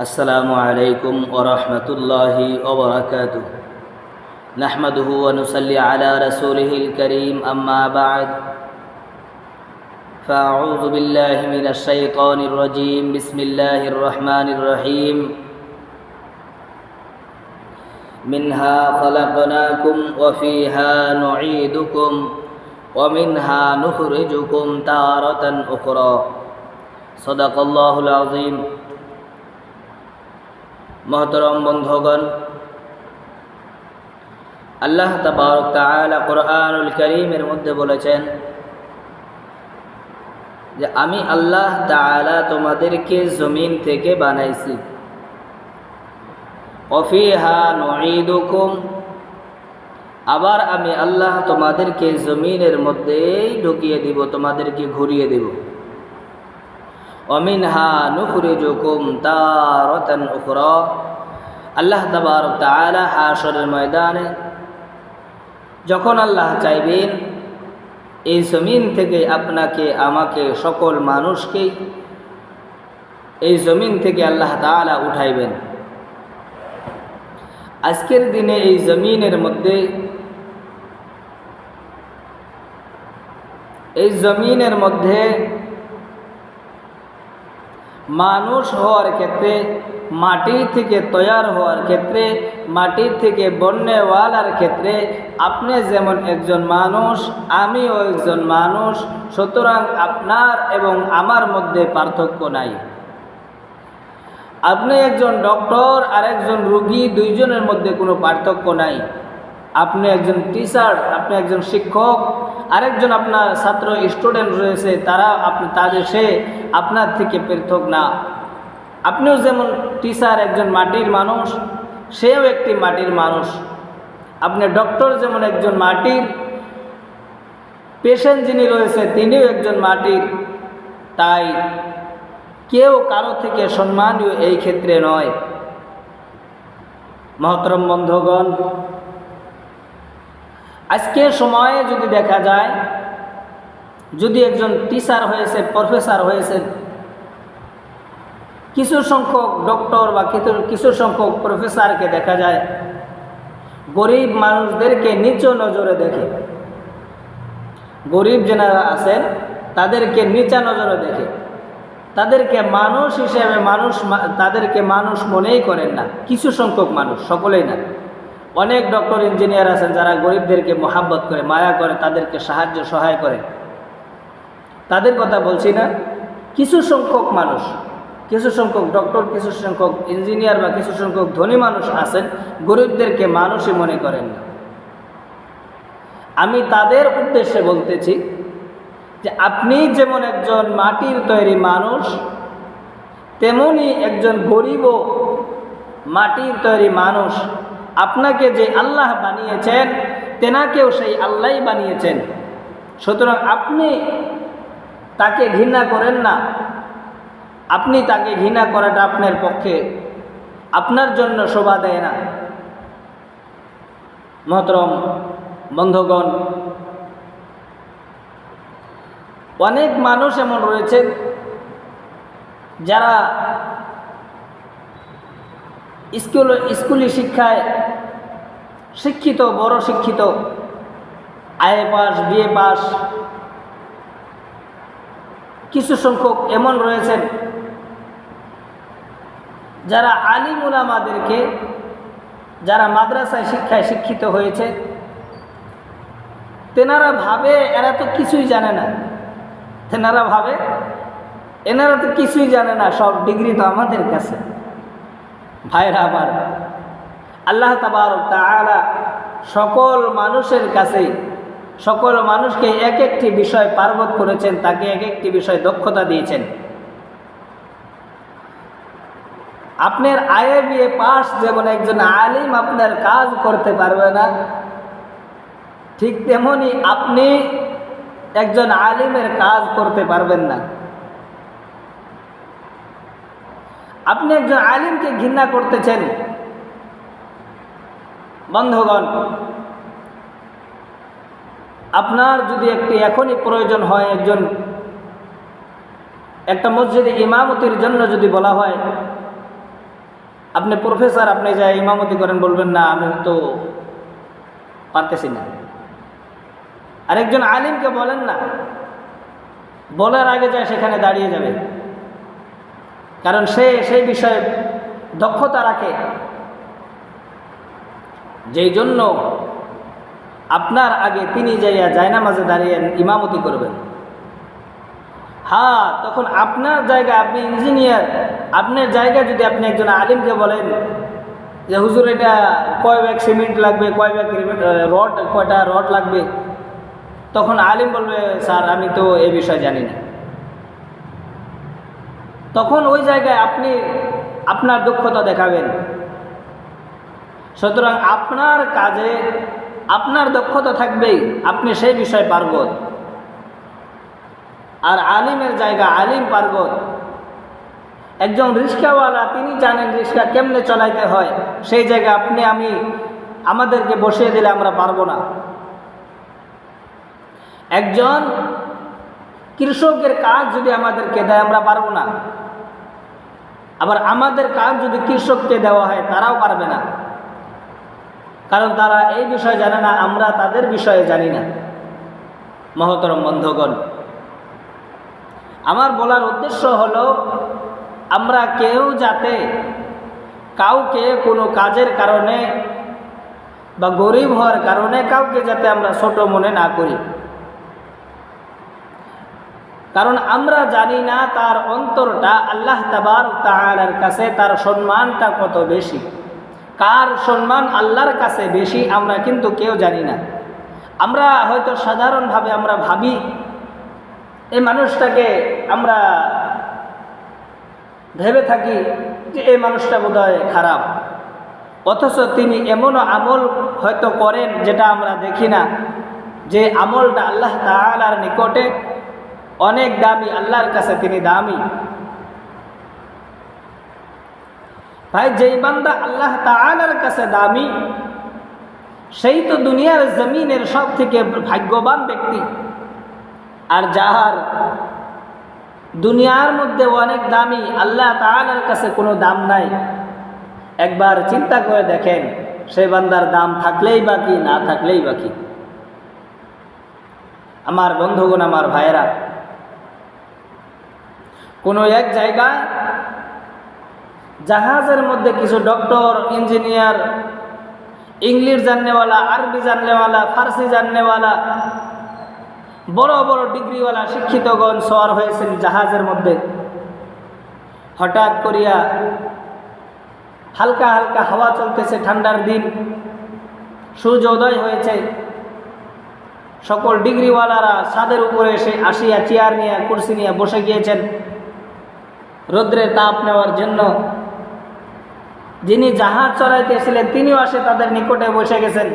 السلام عليكم ورحمة الله وبركاته نحمده ونصلي على رسوله الكريم أما بعد فأعوذ بالله من الشيطان الرجيم بسم الله الرحمن الرحيم منها خلقناكم وفيها نعيدكم ومنها نخرجكم تارة أخرى صدق الله العظيم মহতরম বন্ধগণ, আল্লাহ তাআলা কোরআনুল করিমের মধ্যে বলেছেন যে, আমি আল্লাহ তাআলা তোমাদেরকে জমিন থেকে বানাইছি। অফিহা নুঈদুকুম, আবার আমি আল্লাহ তোমাদেরকে জমিনের মধ্যেই ঢুকিয়ে দিব, তোমাদেরকে ঘুরিয়ে দেব। অমিনহা নুখরিজুকুম তারাতান উখরা। আল্লাহ তাবারক তাআলা হাশরের ময়দানে যখন আল্লাহ চাইবেন, এই জমিন থেকে আপনাকে, আমাকে, সকল মানুষকেই এই জমিন থেকে আল্লাহ তাআলা উঠাইবেন। আজকের দিনে এই জমিনের মধ্যে, এই জমিনের মধ্যে মানুষ হওয়ার ক্ষেত্রে, মাটি থেকে তৈয়ার হওয়ার ক্ষেত্রে, মাটি থেকে বন্যওয়ালার ক্ষেত্রে, আপনি যেমন একজন মানুষ, আমিও একজন মানুষ, সুতরাং আপনার এবং আমার মধ্যে পার্থক্য নাই। আপনি একজন ডক্টর আর একজন রুগী, দুইজনের মধ্যে কোনো পার্থক্য নাই। আপনি একজন টিচার, আপনি একজন শিক্ষক আরেকজন আপনার ছাত্র স্টুডেন্ট রয়েছে, তারা আপনি, তাদের সে আপনার থেকে পৃথক না। আপনিও যেমন টিচার একজন মাটির মানুষ, সেও একটি মাটির মানুষ। আপনি ডক্টর যেমন একজন মাটির পেশেন্ট যিনি রয়েছে, তিনিও একজন মাটির। তাই কেউ কারও থেকে সম্মানীয় এই ক্ষেত্রে নয়। মহতরম বন্ধগণ আজকের সময়ে যদি দেখা যায়, যদি একজন টিচার হয়েছে প্রফেসর হয়েছে, কিছু সংখ্যক ডক্টর বা কিছু কিছু সংখ্যক প্রফেসরকে দেখা যায়, গরিব মানুষদেরকে নিচ নজরে দেখে। গরিব যেনারা আছেন, তাদেরকে নিচা নজরে দেখে। তাদেরকে মানুষ হিসেবে মানুষ তাদেরকে মানুষ মনেই করেন না। কিছু সংখ্যক মানুষ, সকলেই না। অনেক ডক্টর, ইঞ্জিনিয়ার আছেন যারা গরিবদেরকে মোহাব্বত করে, মায়া করে, তাদেরকে সাহায্য, সহায় করে। তাদের কথা বলছি না। কিছু সংখ্যক মানুষ, কিছু সংখ্যক ডক্টর, কিছু সংখ্যক ইঞ্জিনিয়ার বা কিছু সংখ্যক ধনী মানুষ আছেন, গরিবদেরকে মানুষই মনে করেন না। আমি তাদের উদ্দেশ্যে বলতেছি যে আপনি যেমন একজন মাটির তৈরি মানুষ, তেমনি একজন গরিবও মাটির তৈরি মানুষ আপনাকে যে আল্লাহ বানিয়েছেন, তেনাকেও সেই আল্লাহই বানিয়েছেন। সুতরাং আপনি তাকে ঘৃণা করেন না। আপনি তাকে ঘৃণা করাটা আপনার পক্ষে আপনার জন্য শোভা দেয় না। মহতরম বন্ধগণ, অনেক মানুষ এমন রয়েছে যারা স্কুল, স্কুলি শিক্ষায় শিক্ষিত, বড় শিক্ষিত আয়ে পাস বিএ পাস, কিছু সংখ্যক এমন রয়েছেন যারা আলিম উলামাদেরকে, যারা মাদ্রাসায় শিক্ষায় শিক্ষিত হয়েছে, তেনারা ভাবে এরা তো কিছুই জানে না। তেনারা ভাবে এনারা তো কিছুই জানে না, সব ডিগ্রি তো আমাদের কাছে। ভাইরা আমার, আল্লাহ তাবার তালা সকল মানুষের কাছেই সকল মানুষকে এক একটি বিষয় পার্বত করেছেন, তাকে এক একটি বিষয় দক্ষতা দিয়েছেন। আপনার আয়ে বিয়ে পাশ যেমন একজন আলিম আপনার কাজ করতে পারবে না, ঠিক তেমনি আপনি একজন আলিমের কাজ করতে পারবেন না। আপনি একজন আলিমকে ঘৃণা করতেছেন। বন্ধগণ, আপনার যদি একটি এখনই প্রয়োজন হয়, একজন, একটা মসজিদে ইমামতির জন্য যদি বলা হয়, আপনি প্রফেসর, আপনি যা ইমামতি করেন বলবেন, না, আমি তো পারতেছি না। আরেকজন আলিমকে বলেন না, বলার আগে যায় সেখানে দাঁড়িয়ে যাবে। কারণ সে সেই বিষয়ে দক্ষতা রাখে। যেই জন্য আপনার আগে তিনি যাইয়া জায়নামাজে দাঁড়িয়ে ইমামতি করবেন। হ্যাঁ তখন আপনার জায়গা, আপনি ইঞ্জিনিয়ার, আপনার জায়গায় যদি আপনি একজন আলিমকে বলেন যে, হুজুর, এটা কয় ব্যাগ সিমেন্ট লাগবে, কয় ব্যাগ রড, কয়টা রড লাগবে? তখন আলিম বলবে, স্যার, আমি তো এ বিষয়ে জানি না। তখন ওই জায়গায় আপনি আপনার দক্ষতা দেখাবেন। সুতরাং আপনার কাজে আপনার দক্ষতা থাকবেই, আপনি সেই বিষয়ে পারগত। আর আলিমের জায়গা, আলিম পারগত। একজন রিক্সাওয়ালা তিনি জানেন রিক্সা কেমনে চলাইতে হয়, সেই জায়গায় আপনি, আমি, আমাদেরকে বসিয়ে দিলে আমরা পারব না। একজন কৃষকের কাজ যদি আমাদেরকে দেয়, আমরা পারব না। আবার আমাদের কাজ যদি কৃষককে দেওয়া হয়, তারাও পারবে না। কারণ তারা এই বিষয়ে জানে না, আমরা তাদের বিষয়ে জানি না। মহতরম বন্ধগণ, আমার বলার উদ্দেশ্য হলো, আমরা কেউ যাতে কাউকে কোনো কাজের কারণে বা গরিব হওয়ার কারণে কাউকে যাতে আমরা ছোট মনে না করি। কারণ আমরা জানি না তার অন্তরটা আল্লাহ তাবার তাহার কাছে তার সম্মানটা কত বেশি। কার সম্মান আল্লাহর কাছে বেশি আমরা কিন্তু কেউ জানি না। আমরা হয়তো সাধারণভাবে আমরা ভাবি, এই মানুষটাকে আমরা ভেবে থাকি যে এই মানুষটা বোধহয় খারাপ। অথচ তিনি এমনও আমল হয়তো করেন যেটা আমরা দেখি না, যে আমলটা আল্লাহ তালার নিকটে অনেক দামি, আল্লাহর কাছে তিনি দামি। ভাই, যেই বান্দা আল্লাহ তালার কাছে দামি, সেই তো দুনিয়ার জমিনের সব থেকে ভাগ্যবান ব্যক্তি। আর যাহার দুনিয়ার মধ্যে অনেক দামি, আল্লাহ তালার কাছে কোনো দাম নাই। একবার চিন্তা করে দেখেন সেই বান্দার দাম থাকলেই বাকি না থাকলেই বাকি আমার বন্ধুগণ, আমার ভাইয়েরা কোনো এক জায়গায় জাহাজের মধ্যে কিছু ডক্টর, ইঞ্জিনিয়ার, ইংলিশ জাননেওয়ালা, আরবি জাননেওয়ালা, ফার্সি জাননেওয়ালা, বড় বড় ডিগ্রিওয়ালা শিক্ষিতগণ সওয়ার হয়েছেন জাহাজের মধ্যে। হঠাৎ করিয়া হালকা হালকা হাওয়া চলতেছে ঠান্ডার দিন, সূর্য উদয় হয়েছে। সকল ডিগ্রিওয়ালারা ছাদের উপরে এসে আসিয়া, চেয়ার নিয়ে, কুর্সি নিয়ে বসে গিয়েছেন। রৌদ্রের তাপ নেওয়ার জন্য। যিনি জাহাজ চড়াইতেছিলেন, তিনিও আসে তাদের নিকটে বসে গেছেন।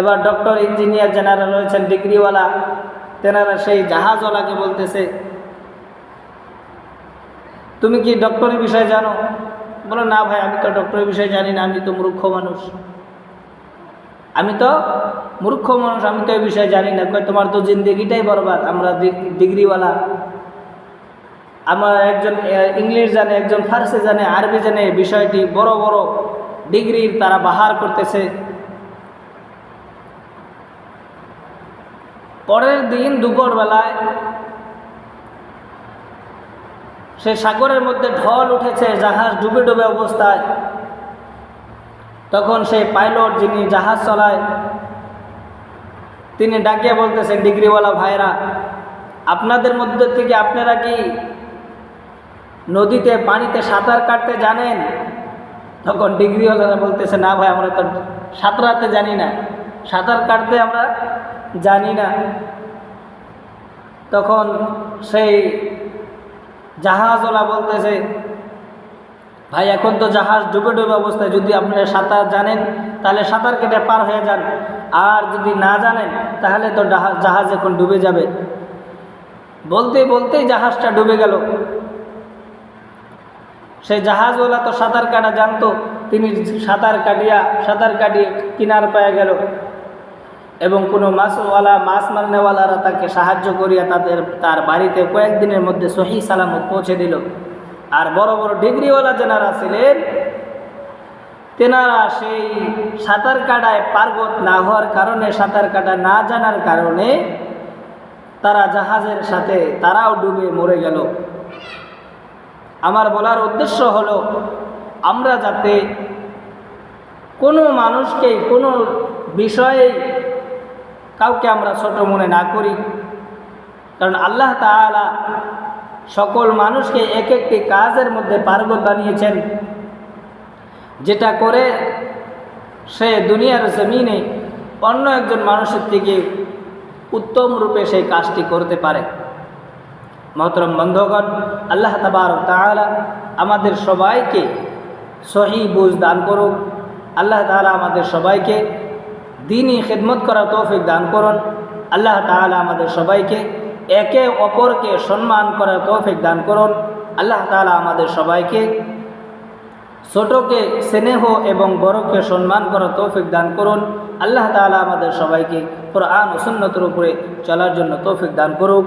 এবার ডক্টর, ইঞ্জিনিয়ার যারা রয়েছেন ডিগ্রিওয়ালা। তেনারা সেই জাহাজওয়ালাকে বলতেছে, তুমি কি ডক্টরের বিষয়ে জানো? বলো, না ভাই, আমি তো ডক্টরের বিষয়ে জানি না, আমি তো মূর্খ মানুষ। আমি তো মূর্খ মানুষ, আমি তো এই বিষয়ে জানি না। তোমার তো জিন্দিগিটাই বরবাদ, আমরা ডিগ্রিওয়ালা। আমার একজন ইংলিশ জানে, একজন ফার্সি জানে, আরবি জানে বিষয়টি বড় বড় ডিগ্রির তারা বাহার করতেছে। পরের দিন দুপুরবেলায় সে সাগরের মধ্যে ঢল উঠেছে, জাহাজ ডুবে ডুবে অবস্থায়। তখন সেই পাইলট যিনি জাহাজ চলায়, তিনি ডাকিয়ে বলতেছেন, ডিগ্রিওয়ালা ভাইরা, আপনাদের মধ্যে থেকে আপনারা কি নদীতে পানিতে সাঁতার কাটতে জানেন? তখন ডিগ্রিওয়ালারা বলতেছে, না ভাই, আমরা তো সাঁতরাতে জানি না। সাঁতার কাটতে আমরা জানি না। তখন সেই জাহাজওয়ালা বলতেছে, ভাই, এখন তো জাহাজ ডুবে ডুবে অবস্থায়, যদি আপনারা সাঁতার জানেন, তাহলে সাঁতার কেটে পার হয়ে যান। আর যদি না জানেন, তাহলে তো জাহাজ এখন ডুবে যাবে। বলতে বলতেই জাহাজটা ডুবে গেল। সেই জাহাজওয়ালা তো সাঁতার কাটা জানতো, তিনি সাঁতার কাটিয়া, সাঁতার কাটিয়ে কিনার পায়ে গেল। এবং কোনো মাছওয়ালা, মাছ মারনেওয়ালারা তাকে সাহায্য করিয়া তাদের, তার বাড়িতে কয়েকদিনের মধ্যে সহি সালামত পৌঁছে দিল। আর বড় বড় ডিগ্রিওয়ালা যেনারা ছিলেন, তেনারা সেই সাঁতার কাটায় পার্গত না হওয়ার কারণে, সাঁতার কাটা না জানার কারণে তারা জাহাজের সাথে তারাও ডুবে মরে গেল। আমার বলার উদ্দেশ্য হলো, আমরা যাতে কোনো মানুষকে কোনো বিষয়ে কাউকে আমরা ছোট মনে না করি। কারণ আল্লাহ তাআলা সকল মানুষকে এক একটি কাজের মধ্যে পার্গত বানিয়েছেন, যেটা করে সে দুনিয়ার জমিনে অন্য একজন মানুষের থেকে উত্তম রূপে সেই কাজটি করতে পারে। মহতরম বন্ধগণ, আল্লাহ তাবার তাআলা আমাদের সবাইকে সহি বুঝ দান করুক। আল্লাহ তাআলা আমাদের সবাইকে দিনই খেদমত করার তৌফিক দান করুন। আল্লাহ তাআলা আমাদের সবাইকে একে অপরকে সম্মান করার তৌফিক দান করুন। আল্লাহ তাআলা আমাদের সবাইকে ছোটকে, স্নেহ এবং বড়কে সম্মান করার তৌফিক দান করুন। আল্লাহ তাআলা আমাদের সবাইকে কোরআন ও সুন্নতের উপরে চলার জন্য তৌফিক দান করুক।